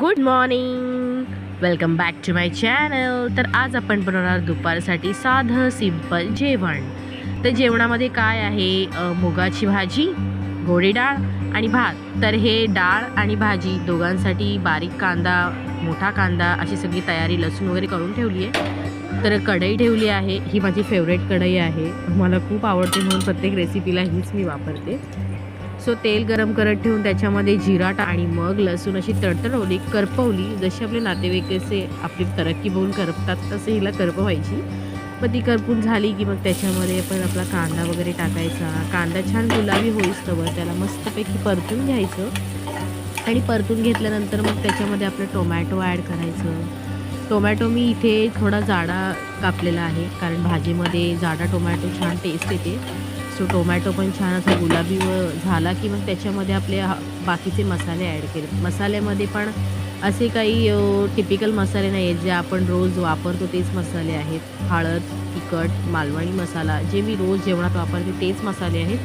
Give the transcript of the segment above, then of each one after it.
Good morning welcome back to my channel तर आज आपण बनवणार दुपारसाठी साधं सिंपल जेवण. तर जेवणामध्ये काय आहे? मुगाची भाजी गोडी डाळ आणि भात. तर हे डाळ आणि भाजी दोघांसाठी बारीक कांदा मोठा कांदा अशी सगळी तयारी लसूण वगैरे करून ठेवली आहे. तर कढई ठेवली आहे. ही माझी फेवरेट कढई आहे. मला खूप आवडते म्हणून प्रत्येक रेसिपीला हीच मी वापरते. सो तेल गरम करत ठेवून त्याच्यामध्ये जिरा आणि मग लसूण अशी तडतडवली करपवली. जशी आपले नातेवाईक असे आपली तरक्की बघून करपतात तसे हिला करपवायची. मग ती करपून झाली की मग त्याच्यामध्ये आपण आपला कांदा वगैरे टाकायचा. कांदा छान गुलाबी होईस तवर त्याला मस्तपैकी परतून घ्यायचं. आणि परतून घेतल्यानंतर मग त्याच्यामध्ये आपलं टोमॅटो ॲड करायचं. टोमॅटो मी इथे थोडा जाडा कापलेला आहे कारण भाजीमध्ये जाडा टोमॅटो छान टेस्ट येते. सो टोमॅटो पण छान असा गुलाबी झाला की मग त्याच्यामध्ये आपले हा- बाकीचे मसाले ॲड केले. मसाल्यामध्ये पण असे काही टिपिकल मसाले नाही आहेत जे आपण रोज वापरतो तेच मसाले आहेत. हळद तिखट मालवणी मसाला जे मी रोज जेवणात वापरते तेच मसाले आहेत.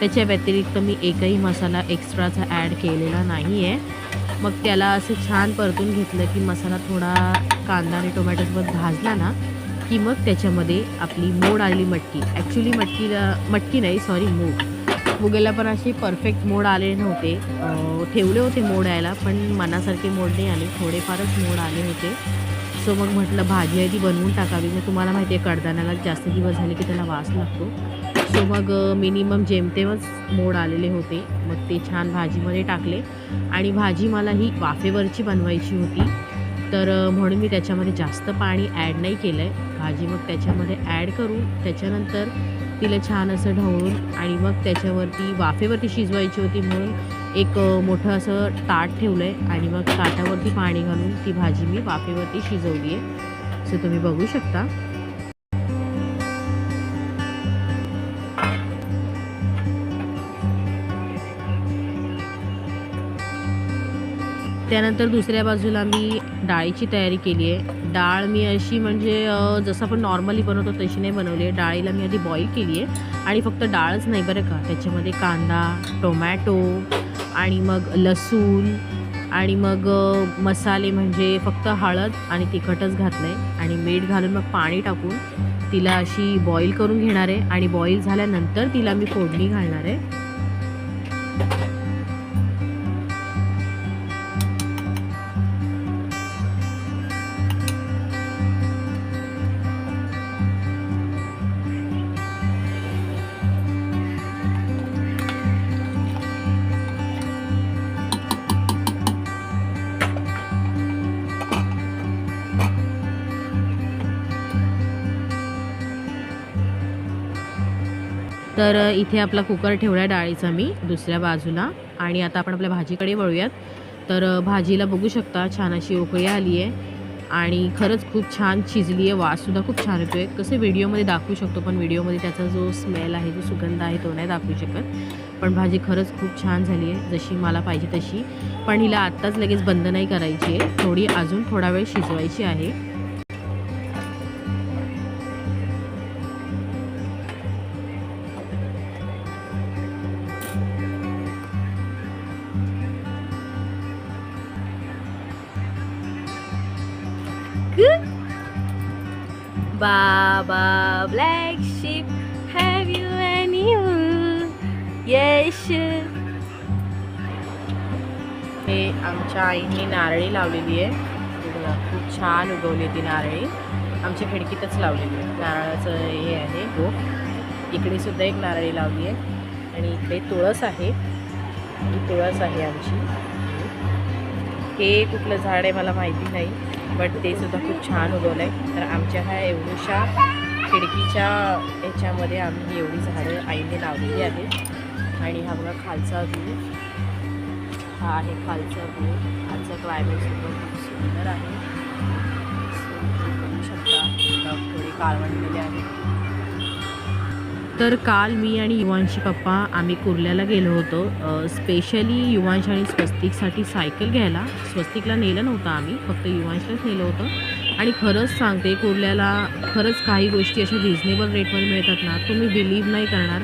त्याच्या व्यतिरिक्त मी एकही मसाला एक्स्ट्राचा ॲड केलेला नाही आहे मग त्याला असं छान परतून घेतलं की मसाला थोडा कांदा आणि टोमॅटोसोबत भाजला ना की मग त्याच्यामध्ये आपली मोड आली मटकी. ॲक्च्युली मटकीला मटकी नाही सॉरी मूग. मुगेला पण असे परफेक्ट मोड आले नव्हते. ठेवले होते मोड यायला पण मनासारखे मोड नाही आले. थोडेफारच मोड आले होते. सो मग म्हटलं भाजी आहे ती बनवून टाकावी. मग तुम्हाला माहिती आहे कडधान्याला जास्त दिवस झाले की त्याला वास लागतो. सो मग मिनिमम जेमतेमच मोड आलेले होते. मग ते छान भाजीमध्ये टाकले. आणि भाजी मला ही वाफेवरची बनवायची होती. तर म्हणून मी त्याच्यामध्ये जास्त पाणी ॲड नाही केलं आहे भाजी मग त्याच्यामध्ये ॲड करून त्याच्यानंतर तिला छान असं ढवळून आणि मग त्याच्यावरती वाफेवरती शिजवायची होती म्हणून एक मोठं असं ताट ठेवलं आहे आणि मग ताटावरती पाणी घालून ती भाजी मी वाफेवरती शिजवली आहे सो तुम्ही बघू शकता. त्यानंतर दुसऱ्या बाजूला मी डाळीची तयारी केली आहे. डाळ मी अशी म्हणजे जसं आपण नॉर्मली बनवतो तशी नाही बनवली आहे. डाळीला मी आधी बॉईल केली आहे. आणि फक्त डाळच नाही बरं का. त्याच्यामध्ये कांदा टोमॅटो आणि मग लसूण आणि मग मसाले म्हणजे फक्त हळद आणि तिखटच घातलं आहे आणि मीठ घालून मग पाणी टाकून तिला अशी बॉईल करून घेणार आहे. आणि बॉईल झाल्यानंतर तिला मी फोडणी घालणार आहे. तर इथे आपला कुकर ठेवला आहे डाळीचा मी दुसऱ्या बाजूला. आणि आता आपण आपल्या भाजीकडे वळूयात. तर भाजीला बघू शकता छान अशी उकळी आली आहे आणि खरंच खूप छान शिजली आहे वाससुद्धा खूप छान येतो आहे कसं व्हिडिओमध्ये दाखवू शकतो पण व्हिडिओमध्ये त्याचा जो स्मेल आहे जो सुगंध आहे तो नाही दाखवू शकत. पण भाजी खरंच खूप छान झाली आहे जशी मला पाहिजे तशी. पण हिला आत्ताच लगेच बंद नाही करायची आहे थोडी अजून थोडा वेळ शिजवायची आहे. Baba black sheep, have you any wool? Yes. हे आमच्या आईने नारळी लावलेली आहे. बघा, खूप छान उगवली ती नारळी. आमच्या खिडकीतच लावलेली आहे. नारळाचं हे आहे गोप इकडे सुद्धा एक नारळी लावली आहे. आणि इकडे तुळस आहे. ही तुळस आहे आमची. हे कुठलं झाड आहे मला माहिती नाही. बट ते सुद्धा खूप छान उगवलं आहे तर आमच्या ह्या एवढ्याशा खिडकीच्या ह्याच्यामध्ये आम्ही एवढी झाडं आईने लावलेली आहेत. आणि हा बघा खालचा व्ह्यू हा आहे खालचा व्ह्यू खालचा क्लायमेट सुद्धा खूप सुंदर आहे. तुम्ही बघू शकता. थोडी थोडे आहे. तर काल मी आणि युवांशी पप्पा आम्ही कुर्ल्याला गेलो होतो. स्पेशली युवांश आणि स्वस्तिकसाठी सायकल घ्यायला. स्वस्तिकला नेलं नव्हतं आम्ही फक्त युवांशलाच नेलं होतं. आणि खरंच सांगते कुर्ल्याला खरंच काही गोष्टी अशा रिजनेबल रेटमध्ये मिळतात ना तुम्ही बिलीव्ह नाही करणार.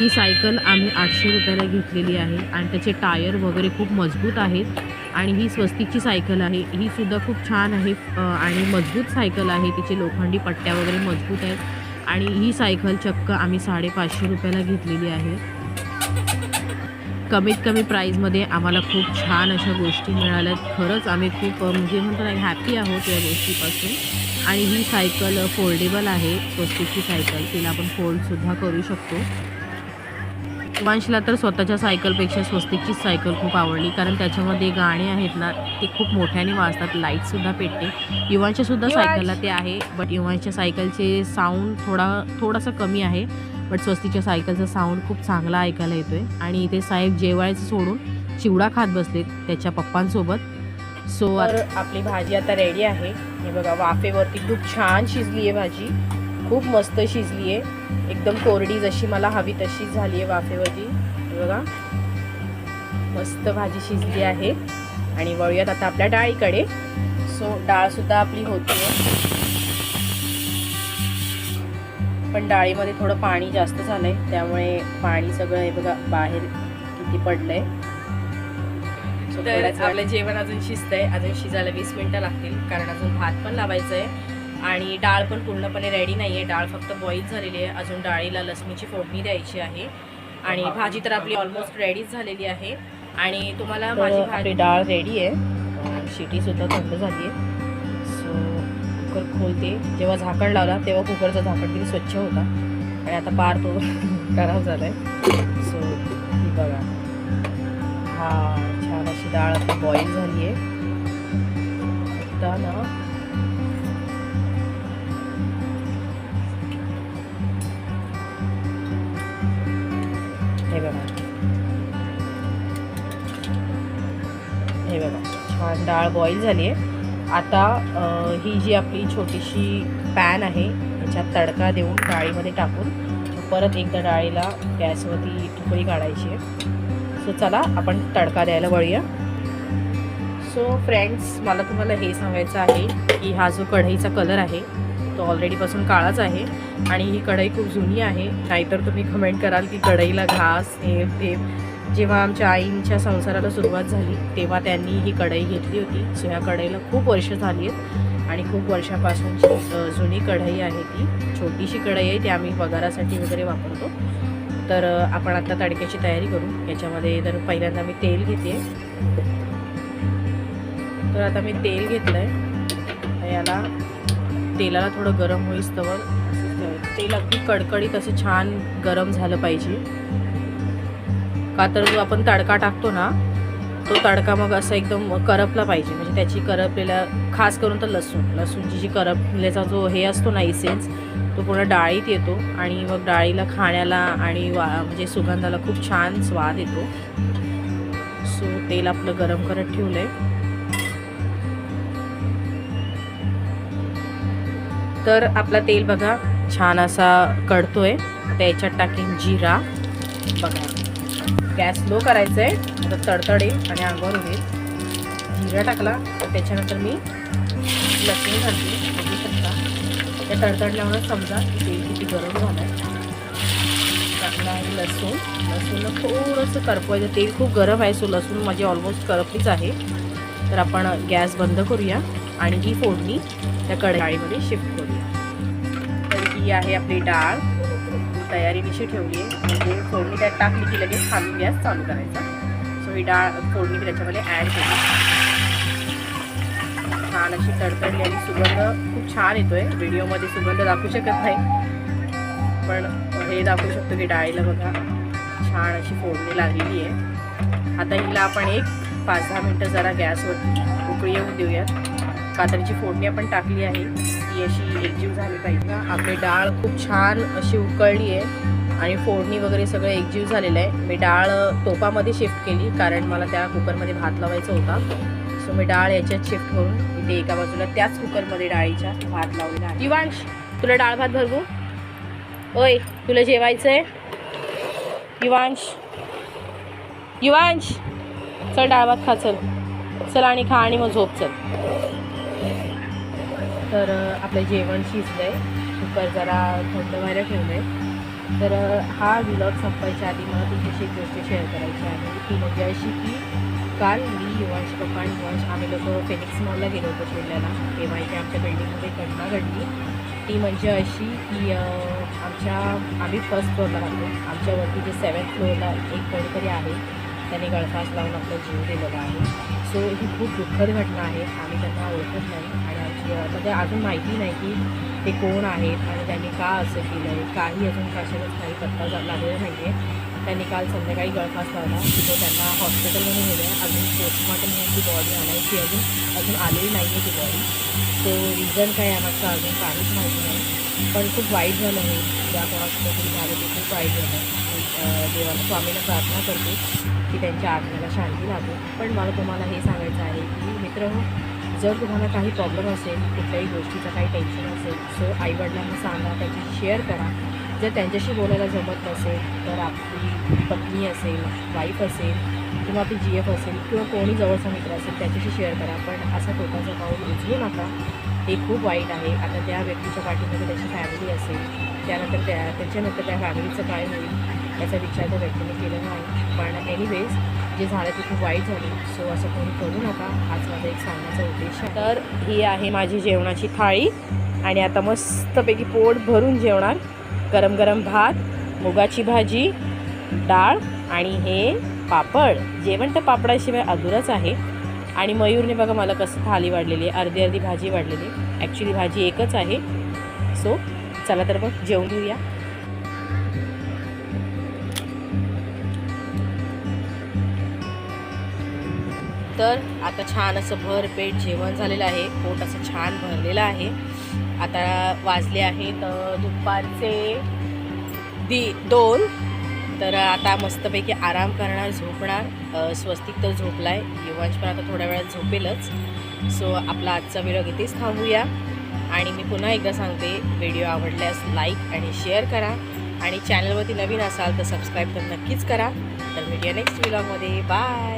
ही सायकल आम्ही आठशे रुपयाला घेतलेली आहे आणि त्याचे टायर वगैरे खूप मजबूत आहेत. आणि ही स्वस्तिकची सायकल आहे. ही सुद्धा खूप छान आहे. आणि मजबूत सायकल आहे. तिचे लोखंडी पट्ट्या वगैरे मजबूत आहेत. आणि ही सायकल चक्क आम्ही साडेपाचशे रुपयाला घेतलेली आहे. कमीत कमी प्राईजमध्ये आम्हाला खूप छान अशा गोष्टी मिळाल्यात. खरंच आम्ही खूप म्हणजे म्हणतो ना हॅपी आहोत या गोष्टीपासून. आणि ही सायकल फोल्डेबल आहे. स्वस्तिकची सायकल तिला आपण फोल्डसुद्धा करू शकतो. वंशला तर स्वतःच्या सायकलपेक्षा स्वस्तिकचीच सायकल खूप आवडली कारण त्याच्यामध्ये गाणे आहेत ना ते खूप मोठ्याने वाजतात लाईटसुद्धा पेटते. युवांच्या सुद्धा युवांश. सायकलला ते आहे बट युवांच्या सायकलचे साऊंड थोडा थोडासा कमी आहे बट स्वस्तिकच्या सायकलचा साऊंड खूप चांगला ऐकायला येतोय. आणि इथे साहेब जेवायचं सोडून चिवडा खात बसलेत त्याच्या पप्पांसोबत. सो आपली भाजी आता रेडी आहे. हे बघा वाफेवरती खूप छान शिजली आहे भाजी. खूप मस्त शिजली आहे. एकदम कोरडी जशी मला हवी तशी झाली आहे वाफेवरती. बघा. मस्त भाजी शिजली आहे. आणि वळूयात आता आपल्या डाळीकडे. सो डाळसुद्धा आपली होती पण डाळीमध्ये थोडं पाणी जास्त झालंय. त्यामुळे पाणी सगळं हे बघा बाहेर किती पडलंय. So, तर आपलं जेवण अजून शिजतंय. अजून शिजायला वीस मिनिटं लागतील. कारण अजून भात पण लावायचं आहे आणि डाळ पण पूर्णपणे रेडी नाही आहे डाळ फक्त बॉईल झालेली आहे. अजून डाळीला लसणीची फोडणी द्यायची आहे. आणि भाजी तर आपली ऑलमोस्ट रेडीच झालेली आहे. आणि तुम्हाला माझी भाजी डाळ रेडी आहे. शिटी सुद्धा थंड झाली आहे. सो कुकर खोलते. जेव्हा झाकण लावला तेव्हा कुकरचं झाकण किती स्वच्छ होता. आणि आता पार तो खराब झाला आहे सो ही बघा. हा छान अशी डाळ आता बॉईल झाली आहे. ना हे बघा. हे बघा छान डाळ बॉईल झाली आहे. आता ही जी आपली छोटीशी पॅन आहे ह्याच्यात तडका देऊन डाळीमध्ये टाकून परत एकदा डाळीला गॅसवरती ठिपळी काढायची आहे. सो चला आपण तडका द्यायला वळूया. सो फ्रेंड्स मला तुम्हाला हे सांगायचं आहे की हा जो कढईचा कलर आहे तो ऑलरेडीपासून काळाच आहे. आणि ही कढई खूप जुनी आहे. नाहीतर तुम्ही कमेंट कराल की कढईला घास हे ते. जेव्हा आमच्या आईंच्या संसाराला सुरुवात झाली तेव्हा त्यांनी ही कढई घेतली होती. सो ह्या कढईला खूप वर्ष झाली आहेत. आणि खूप वर्षापासूनची जुनी कढई आहे ती. छोटीशी कढई आहे ती आम्ही पगारासाठी वगैरे वापरतो. तर आपण आता तडक्याची तयारी करू. याच्यामध्ये तर पहिल्यांदा मी तेल घेते. तर आता मी तेल घेतलं आहे याला तेलाला थोडं गरम होईस तवर. तेल अगदी कडकडीत असं छान गरम झालं पाहिजे. का तर जो आपण तडका टाकतो ना तो तडका मग असा एकदम करपला पाहिजे. म्हणजे त्याची करपलेला खास करून तर लसूण. लसूणची जी करपल्याचा जो हे असतो ना इसेन्स तो पूर्ण डाळीत येतो आणि मग डाळीला खाण्याला आणि वा म्हणजे सुगंधाला खूप छान स्वाद येतो. सो तेल आपलं गरम करत ठेवलं आहे तर आपला तेल बघा छान असा कडतोय आता याच्यात टाकेन जिरा. बघा गॅस लो करायचं आहे आता तडतडेल आणि अंगावर होईल जिरा टाकला तर त्याच्यानंतर मी लसूण घालते. बघू शकता. त्या तडतडल्यावर समजा तेल किती गरम झालं आहे टाकला आहे लसूण. लसूणला थोडंसं करपवायचं. तेल खूप गरम आहे सो लसूण माझी ऑलमोस्ट करपलीच आहे. तर आपण गॅस बंद करूया. आणि ही फोडणी त्या कढाईमध्ये शिफ्ट करूया. तर ही आहे आपली डाळ. तयारी निशी ठेवली आहे म्हणजे फोडणी त्यात टाकली की लगेच खाली गॅस चालू करायचा. सो ही डाळ फोडणी त्याच्यामध्ये ॲड केली. छान अशी तडतडली आणि सुगंध खूप छान येतोय. व्हिडिओमध्ये सुगंध दाखवू शकत नाही. पण हे दाखवू शकतो की डाळीला बघा छान अशी फोडणी लागलेली आहे आता हिला आपण एक पाच दहा मिनटं जरा गॅसवर उकळी येऊन देऊयात. कातरची फोडणी आपण टाकली आहे. ती अशी एकजीव झाली पाहिजे. आपली डाळ खूप छान अशी उकळली आहे आणि फोडणी वगैरे सगळं एकजीव झालेलं आहे. मी डाळ तोपामध्ये शिफ्ट केली कारण मला त्या कुकरमध्ये भात लावायचा होता. सो मी डाळ याच्यात शिफ्ट करून इथे एका बाजूला त्याच कुकरमध्ये डाळीच्या भात लावलेला आहे. युवांश तुला डाळ भात भरवू? ओय तुला जेवायचं आहे? युवांश युवांश चल डाळ भात खा चल. चल आणि खा आणि मग झोप चल. तर आपलं जेवण शिजलं आहे कुकर जरा थंड व्हायला ठेवलं आहे तर हा विलॉग संपायच्या आधी मला तुमच्याशी एक गोष्ट शेअर करायची आहे ती म्हणजे अशी की काल मी युवांश पप्पा आणि युवांश आम्ही लोक फेनिक्स मॉलला गेलो होतो फिरल्याला तेव्हा इथे आमच्या बिल्डिंगमध्ये घटना घडली. ती म्हणजे अशी की आमच्या आम्ही फर्स्ट फ्लोअरला राहतो. आमच्यावरती जे सेवन्थ फ्लोअरला एक कोणीतरी आहे. त्यांनी गळफास लावून आपला जीव दिलेला आहे. सो ही खूप दुःखद घटना आहे. आम्ही त्यांना ओळखत नाही. आणि आमची अजून माहिती नाही की ते कोण आहेत आणि त्यांनी का असं केलं आहे काही अजून कशालाच काही पत्ता लागलेला नाही आहे त्यांनी काल संध्याकाळी गळफास लावला. तो त्यांना हॉस्पिटलमध्ये नेलं. अजून पोस्टमॉर्टम म्हणून ती बॉडी आणायची. अजून अजून आलेली नाही आहे ती बॉडी सो रिझन काय आहे अजून काहीच माहिती नाही. पण खूप वाईट झालं हे. ज्या कोणाचं झालं ते खूप वाईट झालं. देवाला स्वामीला प्रार्थना करते की त्यांच्या आत्म्याला शांती लाभो. पण मला तुम्हाला हे सांगायचं आहे की मित्र जर तुम्हाला काही प्रॉब्लेम असेल कुठल्याही गोष्टीचं काही टेन्शन असेल सो आईवडिलांना सांगा त्याची शेअर करा. जर त्यांच्याशी बोलायला जमत नसेल तर आपली पत्नी असेल वाईफ असेल किंवा आपली जी एफ असेल किंवा कोणी जवळचा मित्र असेल त्याच्याशी शेअर करा. पण असा टोकाचा पाऊल उचलू नका. हे खूप वाईट आहे. आता त्या व्यक्तीच्या पाठीमध्ये त्याची फॅमिली असेल. त्यानंतर त्या त्याच्यानंतर त्या फॅमिलीचं काय होईल? याचा विचार त्या व्यक्तीने केला नाही. पण एनिवेज जे झालं ते खूप वाईट झाली. सो असं कोणी करू नका. हाच माझा एक सांगण्याचा उद्देश आहे. तर ही आहे माझी जेवणाची थाळी. आणि आता मस्तपैकी पोट भरून जेवणार. गरम गरम भात मुगाची भाजी डाळ आणि हे पापड. जेवण तर पापडाशिवाय अधुरंच आहे. आणि मयूरने बघा मला कसं थाली वाढलेली आहे. अर्धी अर्धी भाजी वाढलेली ॲक्च्युली भाजी एकच आहे. सो चला तर मग जेवून घेऊया. तर आता छान असं भरपेट जेवण झालेलं आहे. पोट असं छान भरलेलं आहे. आता वाजले आहेत दुपारचे दी दोन. तर आता मस्तपैकी आराम करणार झोपणार. स्वस्तिक तर झोपला आहे युवांश पण आता थोड्या वेळात झोपेलच. सो आपला आजचा व्हिडिओ इथेच थांबूया. आणि मी पुन्हा एकदा सांगते व्हिडिओ आवडल्यास लाईक आणि शेअर करा. आणि चॅनलवरती नवीन असाल तर सबस्क्राईब तर नक्कीच करा. तर व्हिडिओ नेक्स्ट व्हिलॉगमध्ये. बाय!